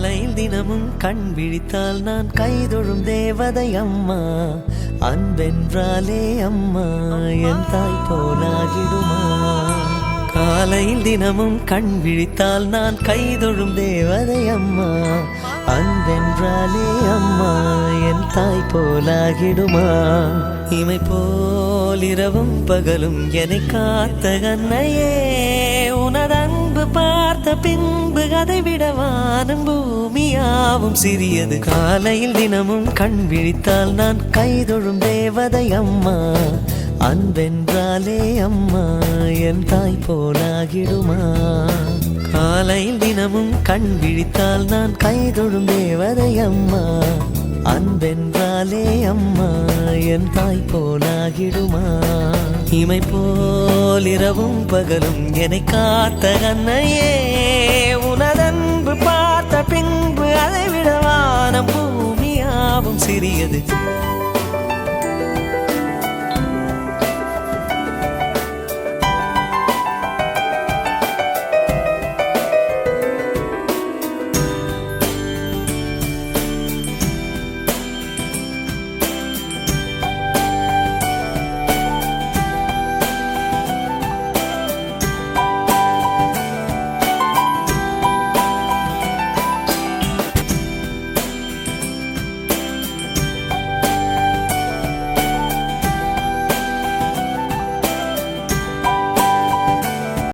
காலையில் தினமும் கண் விழித்தால் நான் கைதொழும் தேவதை அம்மா. அன்பென்றாலே அம்மா என் தாய் போலாகிடுமா காலையில் தினமும் கண் விழித்தால் நான் கைதொழும் தேவதை அம்மா. அன்பென்றாலே அம்மா என் தாய் போலாகிடுமா இமை போல் இரவும் பகலும் என்னை காத்த கண்ணையே. உனது அன்பு பார்த்த பின்பு அதை விடவா வானம் பூமியாவும் சிறியது. காலையில் தினமும் கண் விழித்தால் நான் கைதொழும் தேவதை அம்மா. அன்பென்றாலே அம்மா என் தாய் போலாகிடுமா. காலையில் தினமும் கண் விழித்தால் நான் கைதொழும் தேவதை அம்மா. அன்பென்றாலே அம்மா என் தாய் போலாகிடுமா. இமை போல் இரவும் பகலும் என்னை காத்த கண்ணையே. பார்த்த சிறியது.